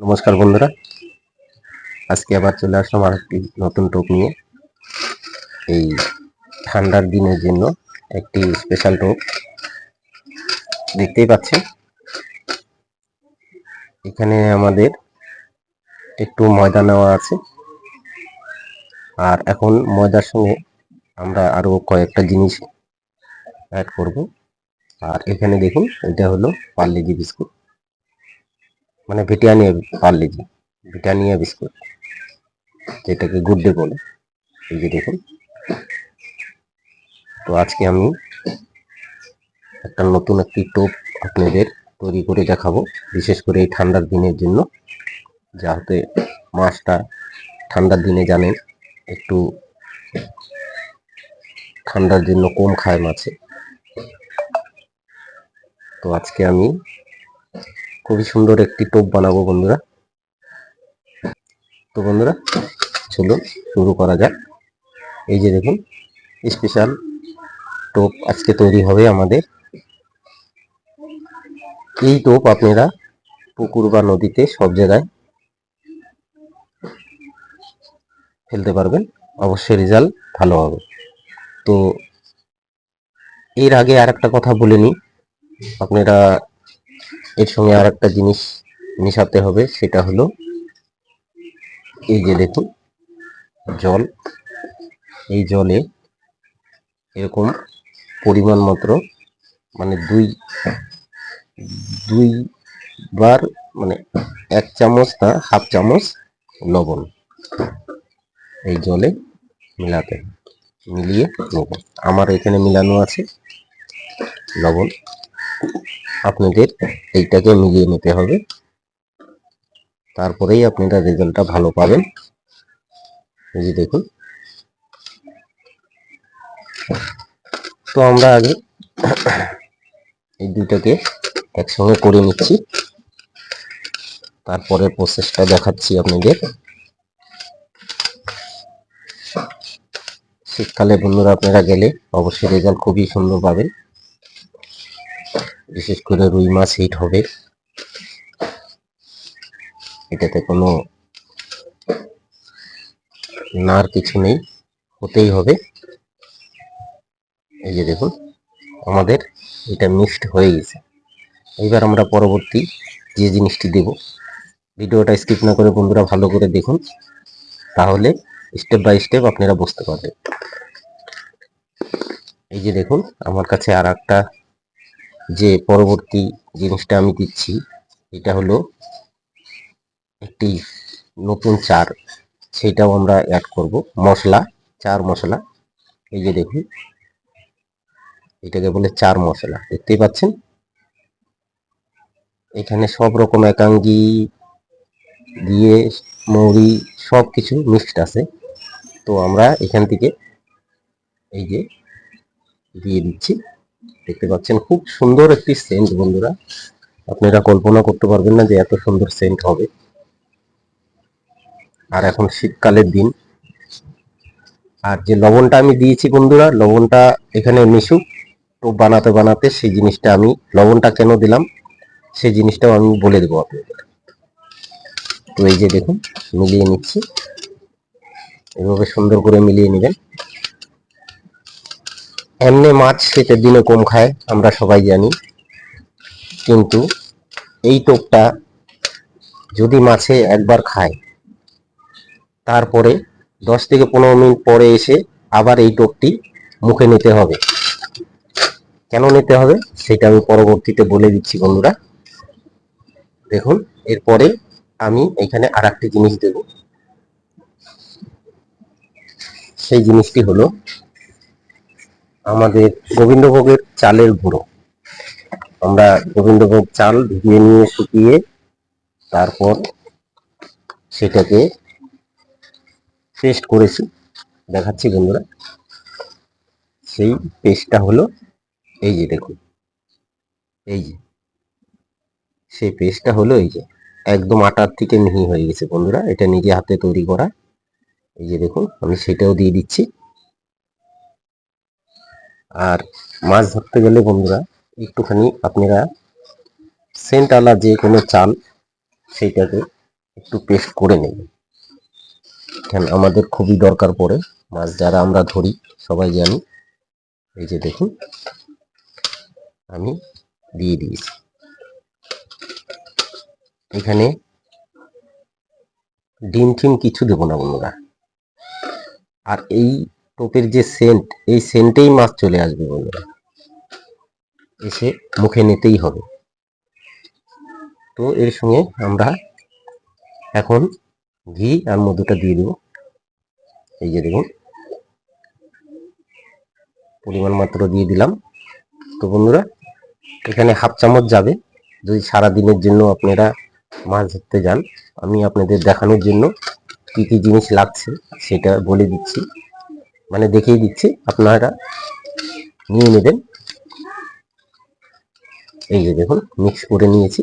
নমস্কার বন্ধুরা। আজকে আবার চলে আসলাম আর একটি নতুন টোপ নিয়ে। এই ঠান্ডার দিনের জন্য একটি স্পেশাল টোপ দেখতেই পাচ্ছেন? এখানে আমাদের একটু ময়দা নেওয়া আছে। আর এখন ময়দার সঙ্গে আমরা আরও কয়েকটা জিনিস অ্যাড করব। আর এখানে দেখুন, এটা হলো পার্লেজি বিস্কুট। মানে Britannia Britannia Parle G Britannia biscuit, যেটাকে গুড ডে বলে। এই যে দেখুন। তো আজকে আমি একটা নতুন একটি টোপ আপনাদের তৈরি করে দেখাবো, বিশেষ করে এই ঠান্ডার দিনের জন্য। যাতে মাছটা ঠান্ডার দিনে জানেন, একটু ঠান্ডার জন্য কম খায় মাছে। তো আজকে আমি খুবই সুন্দর একটি টোপ বানাবো বন্ধুরা। তো বন্ধুরা, চলুন শুরু করা যাক। এই যে দেখুন স্পেশাল টোপ আজকে তৈরি হবে আমাদের। এই টোপ আপনারা পুকুর বা নদীতে সব জায়গায় ফেলতে পারবেন। অবশ্যই রেজাল্ট ভালো হবে। তো এর আগে আর একটা কথা বলে নিই। আপনারা এর সঙ্গে আর একটা জিনিস মেশাতে হবে, সেটা হলো এই যে দেখুন, জল। এই জলে এরকম পরিমাণ মাত্র মানে দুই দুই বার মানে এক চামচ না, হাফ চামচ লবণ এই জলে মিলাতে, মিলিয়ে নেব। আমার এখানে মিলানো আছে লবণ। আপনাদের এইটাকে মিলিয়ে নিতে হবে। তারপরেই আপনারা রেজাল্টটা ভালো পাবেন। এই যে দেখুন। তো আমরা আগে এই দুইটাকে একসঙ্গে করে নিচ্ছি। তারপরে প্রসেসটা দেখাচ্ছি আপনাদের। শীতকালে বন্ধুরা আপনারা গেলে অবশ্যই রেজাল্ট খুবই সুন্দর পাবেন। বিশেষ করে রুই মাছ হিট হবে। এটাতে কোনো নার কিছু নেই, হতেই হবে। এই যে দেখুন, আমাদের এটা মিক্সড হয়ে গেছে। এইবার আমরা পরবর্তী যে জিনিসটি দেব, ভিডিওটা স্কিপ না করে বন্ধুরা ভালো করে দেখুন, তাহলে স্টেপ বাই স্টেপ আপনারা বুঝতে পারবেন। এই যে দেখুন, আমার কাছে আর একটা যে পরবর্তী জিনিসটা আমি দিচ্ছি, এটা হলো একটি নতুন চার সেটাও আমরা অ্যাড করব। মশলা, চার মশলা, এই যে দেখুন, এটাকে বলে চার মশলা, দেখতেই পাচ্ছেন? এখানে সব রকম একাঙ্গি দিয়ে মৌরি সব কিছু মিক্সড আছে। তো আমরা এখান থেকে এই যে দিয়ে দিচ্ছি। দেখতে পাচ্ছেন, খুব সুন্দর একটি সেন্ট বন্ধুরা। আপনারা কল্পনা করতে পারবেন না যে এত সুন্দর সেন্ট হবে। আর এখন শীতকালের দিন। আর যে লবণটা আমি দিয়েছি বন্ধুরা, লবণটা এখানে মিশুক। টোপ বানাতে বানাতে সেই জিনিসটা আমি, লবণটা কেন দিলাম, সেই জিনিসটাও আমি বলে দেবো আপনাদের। তো এই যে দেখুন, মিলিয়ে নিচ্ছি। এভাবে সুন্দর করে মিলিয়ে নেবেন। এমনি মাছ শীতের দিনে কম খায়, আমরা সবাই জানি। কিন্তু এই টোপটা যদি মাছে একবার খায়, তারপরে দশ থেকে পনেরো মিনিট পরে এসে আবার এই টোপটি মুখে নিতে হবে। কেন নিতে হবে, সেটা আমি পরবর্তীতে বলে দিচ্ছি বন্ধুরা। দেখুন, এরপরে আমি এখানে আর জিনিস দেব। সেই জিনিসটি হলো আমাদের গোবিন্দভোগের চালের গুঁড়ো। আমরা গোবিন্দভোগ চাল ভিজিয়ে নিয়ে শুকিয়ে তারপর সেটাকে পেস্ট করেছি। দেখাচ্ছি বন্ধুরা। সেই পেস্টটা হলো এই যে দেখুন। এই যে। সেই পেস্টটা হলো এই যে। একদম আটার থেকে মিহি হয়ে গেছে বন্ধুরা। এটা নিজে হাতে তৈরি করা। এই যে দেখুন, আমি সেটাও দিয়ে দিচ্ছি। আর মাছ ধরতে গেলে বন্ধুরা, একটুখানি আপনারা সেন্ট আলা যে কোনো চাল সেইটাকে একটু পেস্ট করে নেবেন। কেন, আমাদের খুবই দরকার পড়ে মাছ, যারা আমরা ধরি, সবাই জানি। এই যে দেখুন, আমি দিয়ে দিয়েছি। এখানে ডিম টিম কিছু দেবো না বন্ধুরা। আর এই টোপের যে সেন্ট এই সেন্টেই মাছ চলে আসবে বন্ধুরা। এসে মুখে নিতেই হবে। তো এর সঙ্গে আমরা এখন ঘি আর মধুটা দিয়ে দেবো। এই যে দেখুন, পরিমাণ মাত্র দিয়ে দিলাম। তো বন্ধুরা, এখানে হাফ চামচ যাবে। যদি সারা দিনের জন্য আপনারা মাছ ধরতে যান, আমি আপনাদের দেখানোর জন্য কী কী জিনিস লাগছে সেটা বলে দিচ্ছি। মানে দেখিয়ে দিচ্ছি, আপনারা নিয়ে নেবেন। এই যে দেখুন মিক্স করে নিয়েছি।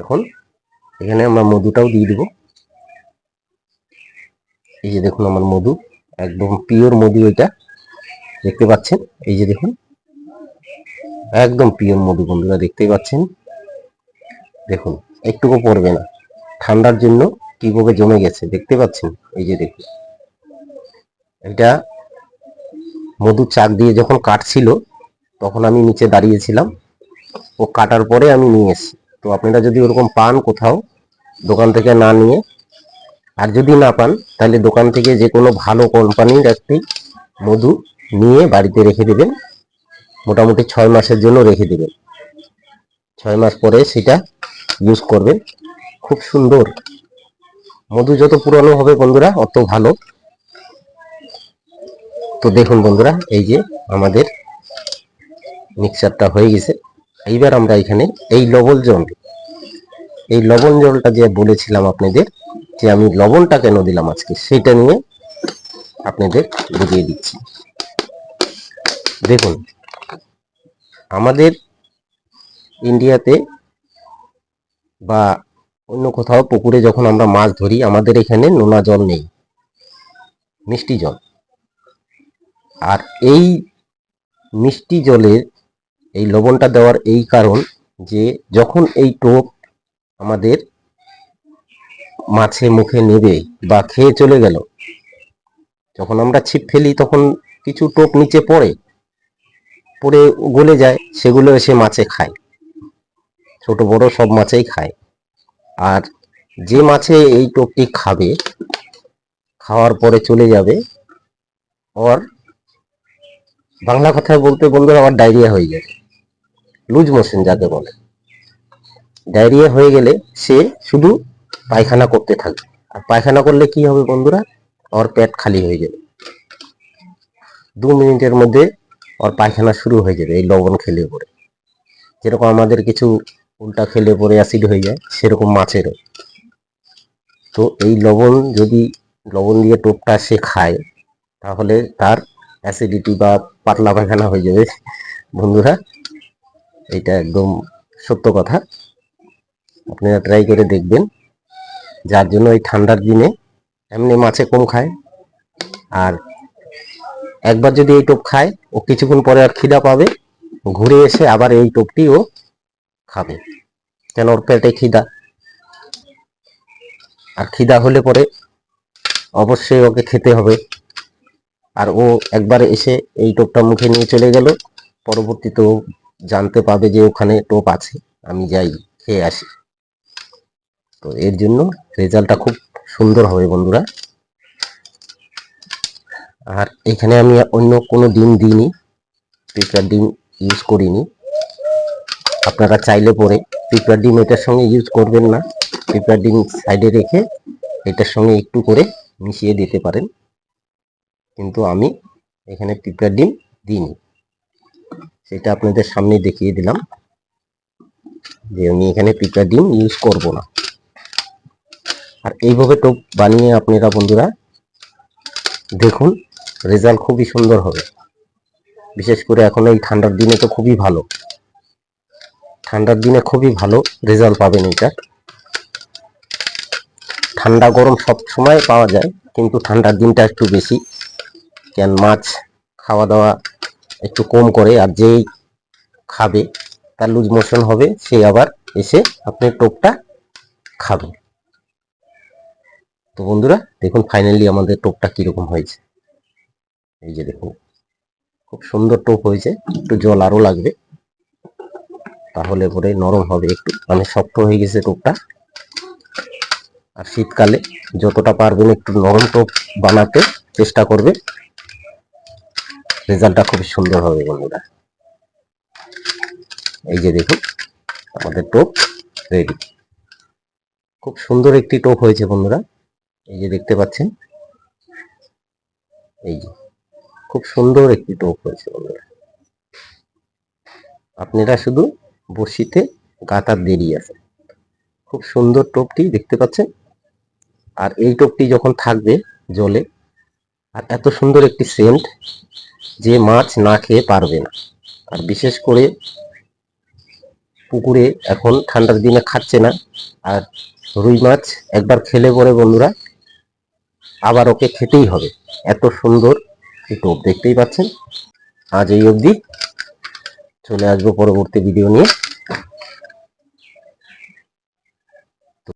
এখন এখানে আমরা মধুটাও দিয়ে দেবো। এই যে দেখুন আমার মধু, একদম পিওর মধু এটা, দেখতে পাচ্ছেন? এই যে দেখুন, একদম পিওর মধু বন্ধুরা, দেখতেই পাচ্ছেন? দেখুন, একটুকু পড়বে না। ঠান্ডার জন্য কীভাবে জমে গেছে, দেখতে পাচ্ছেন? এই যে দেখুন। এটা মধু চাক দিয়ে যখন কাটছিল, তখন আমি নিচে দাঁড়িয়েছিলাম। ও কাটার পরে আমি নিয়ে এসেছি। তো আপনারা যদি ওরকম পান কোথাও, দোকান থেকে না নিয়ে, আর যদি না পান, তাহলে দোকান থেকে যে কোনো ভালো কোম্পানির একটি মধু নিয়ে বাড়িতে রেখে দেবেন। মোটামুটি ছয় মাসের জন্য রেখে দেবেন। ছয় মাস পরে সেটা ইউজ করবেন। খুব সুন্দর। মধু যত পুরানো হবে বন্ধুরা, অত ভালো। তো দেখুন বন্ধুরা, এই যে আমাদের মিক্সারটা হয়ে গেছে। এইবার আমরা এখানে এই লবণ জল, এই লবণ জলটা যে বলেছিলাম আপনাদের, যে আমি লবণটা কেন দিলাম আজকে, সেটা নিয়ে আপনাদের বুঝিয়ে দিচ্ছি। দেখুন, আমাদের ইন্ডিয়াতে বা অন্য কোথাও পুকুরে যখন আমরা মাছ ধরি, আমাদের এখানে নোনা জল নেই, মিষ্টি জল। আর এই মিষ্টি জলের এই লবণটা দেওয়ার এই কারণ যে যখন এই টোপ আমাদের মাছে মুখে নেবে বা খেয়ে চলে গেল, যখন আমরা ছিপ ফেলি তখন কিছু টোপ নিচে পড়ে পড়ে গলে যায়, সেগুলো এসে মাছে খায়। ছোট বড় সব মাছেই খায়। আর যে মাছে এই টোপটি খাবে, খাওয়ার পরে চলে যাবে, ওর বাংলা কথায় বলতে বন্ধুরা আমার ডায়রিয়া হয়ে যাবে লুজ মোশন যাকে বলে। ডায়রিয়া হয়ে গেলে সে শুধু পায়খানা করতে থাকবে। আর পায়খানা করলে কি হবে বন্ধুরা? ওর পেট খালি হয়ে যাবে। দু মিনিটের মধ্যে ওর পায়খানা শুরু হয়ে যাবে এই লবণ খেলে পরে। যেরকম আমাদের কিছু উল্টা খেলে পরে অ্যাসিড হয়ে যায়, সেরকম মাছেরও। তো এই লবণ যদি, লবণ দিয়ে টোপটা সে খায়, তাহলে তার অ্যাসিডিটি বা পাতলা পায়খানা হয়ে যাবে। বন্ধুরা, এটা একদম সত্য কথা। আপনারা ট্রাই করে দেখবেন। যার জন্য এই ঠান্ডার দিনে এমনি মাছে কম খায়। আর একবার যদি এই টোপ খায়, ও কিছুক্ষণ পরে আর খিদা পাবে। ঘুরে এসে আবার এই টোপটি ও খাবে। কেন? ওর পেটে খিদা। আর খিদা হলে পরে অবশ্যই ওকে খেতে হবে। আর ও একবার এসে এই টোপটা মুখে নিয়ে চলে গেল। পরবর্তীতে ও জানতে পাবে যে ওখানে টোপ আছে, আমি যাই, খেয়ে আসি। তো এর জন্য রেজাল্টটা খুব সুন্দর হবে বন্ধুরা। আর এখানে আমি অন্য কোনো ডিম দিইনি, পিঁপড়ার ডিম ইউজ করিনি। আপনারা চাইলে পরে পিঁপড়ার ডিম এটার সঙ্গে ইউজ করবেন না। পিঁপড়ার ডিম সাইডে রেখে এটার সঙ্গে একটু করে মিশিয়ে দিতে পারেন। কিন্তু আমি এখানে পিঁপড়ার ডিম দিইনি। সেটা আপনাদের সামনে দেখিয়ে দিলাম যে আমি এখানে পিঁপড়ার ডিম ইউজ করব না। আর এইভাবে টোপ বানিয়ে আপনারা বন্ধুরা দেখুন রেজাল্ট খুবই সুন্দর হবে। বিশেষ করে এখন এই ঠান্ডার দিনে তো খুবই ভালো। ঠান্ডার দিনে খুবই ভালো রেজাল্ট পাবেন এটা ঠান্ডা গরম সব সময় পাওয়া যায়, কিন্তু ঠান্ডার দিনটা একটু বেশি কেন মাছ খাওয়া দাওয়া একটু কম করে আর যেই খাবে তার লুজ মোশন হবে, সে আবার এসে আপনার টোপটা খাবে। তো বন্ধুরা, দেখুন ফাইনালি আমাদের টোপটা কীরকম হয়েছে। এই যে দেখুন, খুব সুন্দর টোপ হয়েছে, একটু জল আরও লাগবে। তাহলে পরে নরম হবে একটু মানে শক্ত হয়ে গেছে টোপটা। আর শীতকালে যতটা পারবেন একটু নরম টোপ বানাতে চেষ্টা করবে রেজাল্টটা খুব সুন্দর হবে বন্ধুরা। এই যে দেখুন, আমাদের টোপ রেডি খুব সুন্দর একটি টোপ হয়েছে বন্ধুরা। এই যে দেখতে পাচ্ছেন, এই যে খুব সুন্দর একটি টোপ হয়েছে বন্ধুরা। আপনারা শুধু বড়শিতে গাতার দেরি আছে খুব সুন্দর টোপটি দেখতে পাচ্ছেন। আর এই টোপটি যখন থাকবে জলে, আর এত সুন্দর একটি সেন্ট যে মাছ না খেয়ে পারবে না। আর বিশেষ করে পুকুরে এখন ঠান্ডার দিনে খাচ্ছে না। আর রুই মাছ একবার খেলে পরে বন্ধুরা আবার ওকে খেতেই হবে। এত সুন্দর টোপ, দেখতেই পাচ্ছেন? আজ এই অবধি। চলে আসব পরবর্তী ভিডিও নিয়ে।